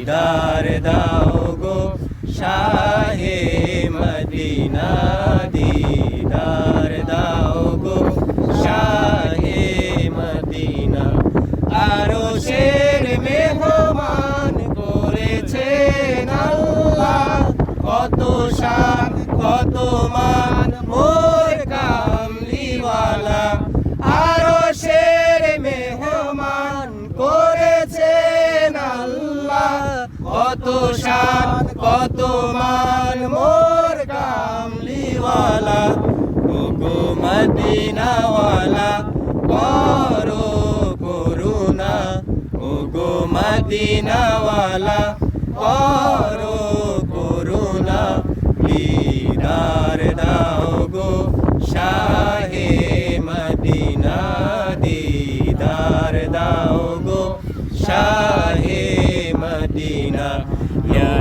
দিদার দাও গো, শাহে মদিনা দিদার দাও গো, শাহে মদিনা। আরও শের মেহমান করেছেন আল্লাহ, কত শান, কত মান কত শান কত মান, মোর কামলিওয়ালা ওগো মদিনাওয়ালা, করো করুণা ওগো মদিনাওয়ালা, করো করুণা দিদার দাও গো শাহে মদিনা, দিদার দাও গো শাহে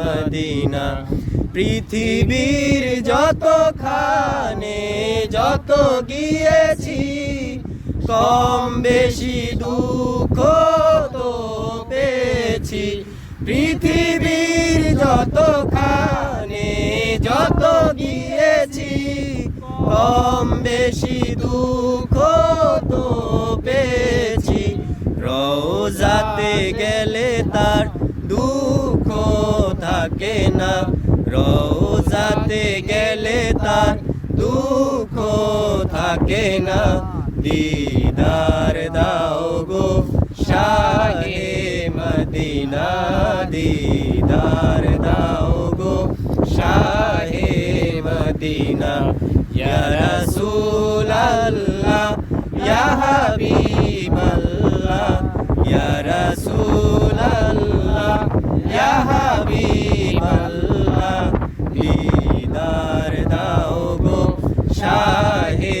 মদিনা। পৃথিবীর যত খানে যত গিয়েছি, কম বেশি দুঃখ তো পেয়েছি। পৃথিবীর যত খানে যত গিয়েছি, কম বেশি দুঃখ তো পেয়েছি। রোজাতে গেলে তার দুঃখ থাকে না। রোজাতে গেলে তার দুঃখ থাকে না। দিদার দাও গো শাহে মদিনা। দিদার দাও গো শাহে মদিনা। ইয়া ইয়া রাসূলাল্লাহ, ইয়া হাবিবাল্লাহ দিদার দাও গো শাহে